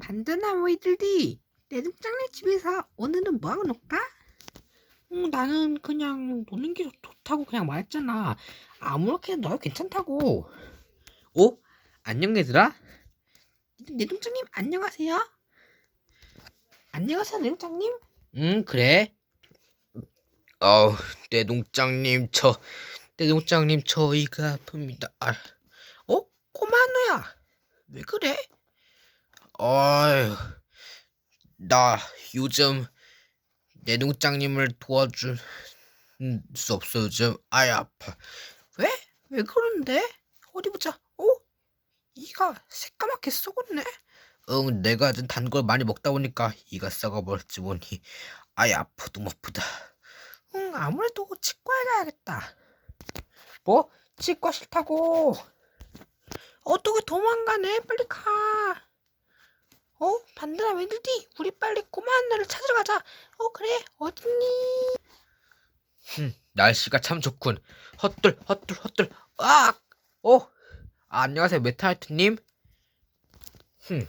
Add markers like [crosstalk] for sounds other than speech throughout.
반드나무이들이 내 동장네 집에서 오늘은 뭐하고 놀까? 음, 나는 그냥 노는 게 좋- 좋다고 그냥 말했잖아. 아무렇게나 넣어도 괜찮다고. 어? 안녕 얘들아? 내 동장님 안녕하세요. 안녕하세요 내 동장님. 응 그래. 아우, 내 동장님 저 내 동장님 저희가 아픕니다. 아, 어? 꼬마누야. 왜 그래? 아유, 나 요즘 내동장님을 도와줄 음, 수 없어 요즘 아이 아파. 왜? 왜 그러는데? 어디 보자. 어? 이가 새까맣게 썩었네. 응, 내가 단 걸 많이 먹다 보니까 이가 썩어버렸지 뭐니. 아이 너무 아프다. 응, 아무래도 치과에 가야겠다. 뭐? 치과 싫다고. 어떻게 도망가네? 빨리 가. 어? 반드나 왜들디? 우리 빨리 꼬마 하나를 찾으러 가자. 어, 그래. 어딨니? 흠, 날씨가 참 좋군. 헛들 헛들 헛들. 아, 어, 아, 안녕하세요 메타하이트님. 흠,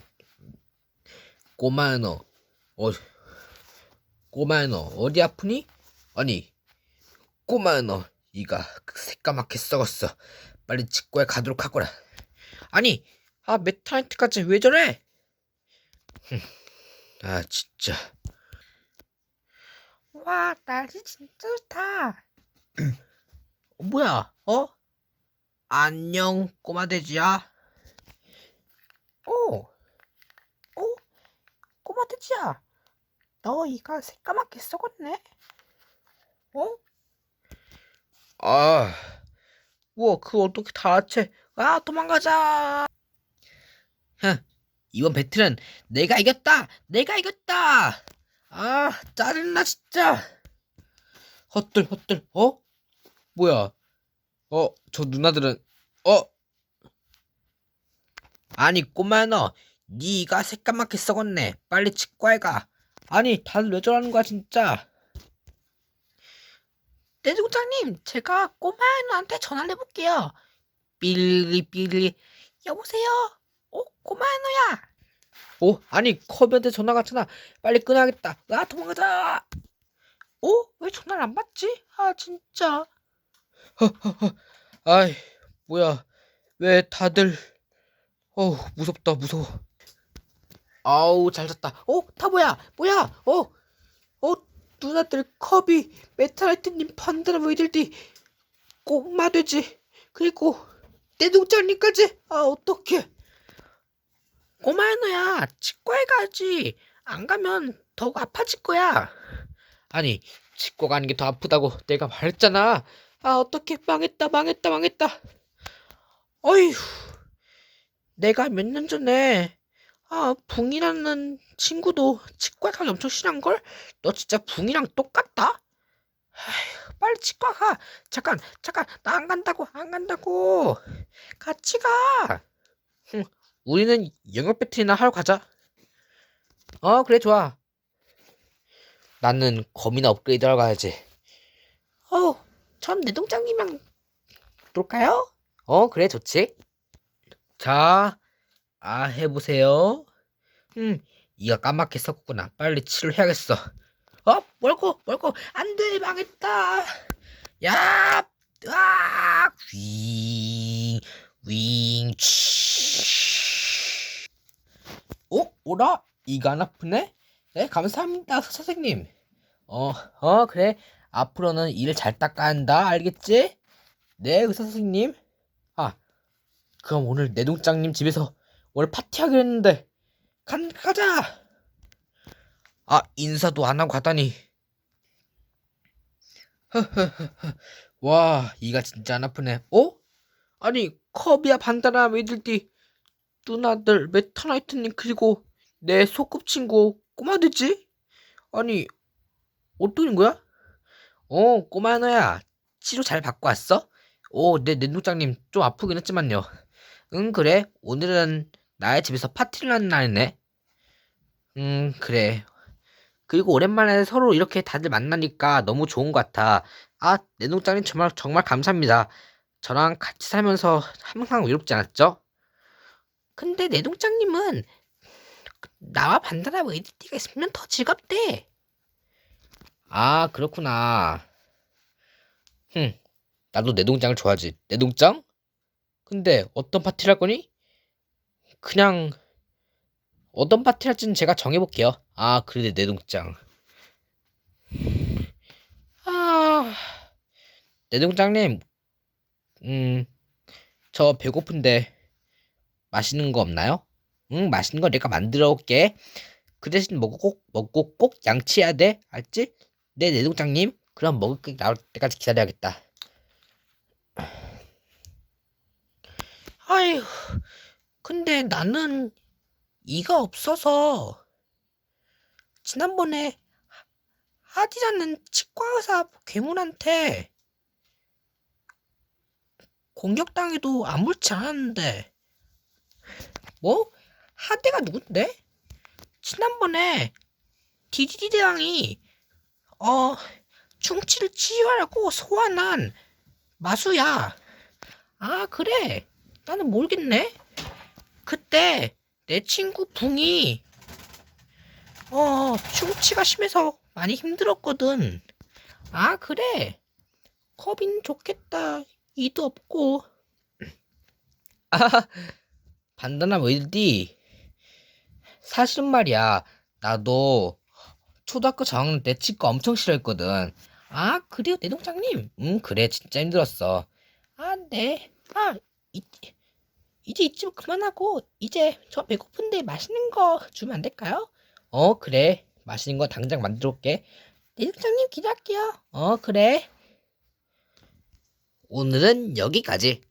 꼬마야 너, 어, 꼬마야 너 어디 아프니? 아니, 꼬마야 너 이가 새까맣게 썩었어. 빨리 치과에 가도록 하거라. 아니, 아 메타하이트까지 왜 저래? 흠, 아 진짜. 와, 날씨 진짜 좋다. 어, 뭐야? 어? 안녕 꼬마 돼지야. 오. 어? 꼬마 돼지야. 너 이가 새까맣게 썩었네. 어? 아, 우와, 그 어떻게 다 합체? 아, 도망가자. 흥, 이번 배틀은 내가 이겼다. 내가 이겼다. 아, 짜증나 진짜. 헛들 헛들. 어? 뭐야? 어, 저 누나들은 어? 아니 꼬마야 너, 네가 새까맣게 썩었네. 빨리 치과에 가. 아니, 다들 왜 저러는 거야 진짜? 내 동장님, 제가 꼬마 누나한테 전화를 해볼게요. 삐리 삐리. 여보세요? 어? 꼬마 누야. 오, 아니 컵한테 전화 갔잖아. 빨리 끊어야겠다. 아, 도망가자. 어? 왜 전화를 안 받지? 아, 진짜. [laughs] 아이, 뭐야? 왜 다들? 어우, 무섭다, 무서워. 아우, 잘 잤다. 어? 다 뭐야? 뭐야? 어? 어? 누나들 컵이 메탈라이트님 판다라 왜들디 꼬마 돼지 그리고 내 동장님까지 아 어떡해 꼬마 누야. 치과에 가야지. 안 가면 더욱 아파질 거야. 아니, 치과 가는 게 더 아프다고 내가 말했잖아. 아 어떡해 망했다 망했다 망했다. 어휴. 내가 몇 년 전에 아 붕이라는 친구도 치과 가기 엄청 싫어한걸? 너 진짜 붕이랑 똑같다? 아휴, 빨리 치과 가. 잠깐 잠깐. 나 안 간다고 안 간다고. 같이 가 우리는 영역 배틀이나 하러 가자. 어, 그래, 좋아. 나는 검이나 업그레이드 하러 가야지. 어우 전내 동장님이랑 놀까요? 어, 그래, 좋지. 자, 아, 해보세요. 음, 이가 까맣게 썩었구나. 빨리 치료해야겠어. 어 멀고 멀고 안 돼 망했다 야 으악 어? 오라? 이가 안 아프네? 네, 감사합니다, 선생님. 어, 어, 그래. 앞으로는 이를 잘 닦아야 한다. 알겠지? 네, 의사 선생님. 아, 그럼 오늘 내동장님 집에서 오늘 파티하기로 했는데, 간, 가자! 아, 인사도 안 하고. 허허허허. [laughs] 와, 이가 진짜 안 아프네. 어? 아니, 컵이야 반다나 왜들디 누나들 메타나이트님 그리고 내 소꿉친구 꼬마되지? 아니 어떻게 된 거야? 어 꼬마 하나야 치료 잘 받고 왔어? 오내 내노장님 좀 아프긴 했지만요 응 그래 오늘은 나의 집에서 파티를 하는 날이네 음 그래 그리고 오랜만에 서로 이렇게 다들 만나니까 너무 좋은 것 같아 아 내노장님 정말 정말 감사합니다 저랑 같이 살면서 항상 외롭지 않았죠? 근데 내 동장님은 나와 반다나 웨이드티가 있으면 더 즐겁대. 아, 그렇구나. 흠, 나도 내 동장을 좋아하지. 내 동장? 근데 어떤 파티를 할 거니? 그냥 어떤 파티를 할지는 제가 정해볼게요. 아, 그래, 내 동장. 아, 내 동장님, 음, 저 배고픈데 맛있는 거 없나요? 응, 맛있는 거 내가 만들어 올게. 그 대신 먹고 꼭 먹고 꼭 양치해야 돼. 알지? 네, 내동장님. 그럼 먹을 게 나올 때까지 기다려야겠다. 아휴, 근데 나는 이가 없어서 지난번에 하디라는 치과 의사 괴물한테 공격당해도 아무렇지 않았는데 뭐? 하디가 누군데? 지난번에 디디디 대왕이 어 충치를 치유하려고 소환한 마수야. 아 그래. 나는 모르겠네. 그때 내 친구 붕이 어 충치가 심해서 많이 힘들었거든. 아 그래. 커빈 좋겠다. 이도 없고. 아, [laughs] 반다나 웨일디. 사실은 말이야. 나도 초등학교 저학년 때 치과 엄청 싫어했거든. 아 그래요 내 동장님. 응, 그래. 진짜 힘들었어. 아 네. 아 이, 이제 이쯤 그만하고 이제 저 배고픈데 맛있는 거 주면 안 될까요? 어, 그래. 맛있는 거 당장 만들어 올게. 내 동장님 기대할게요. 어, 그래. 오늘은 여기까지.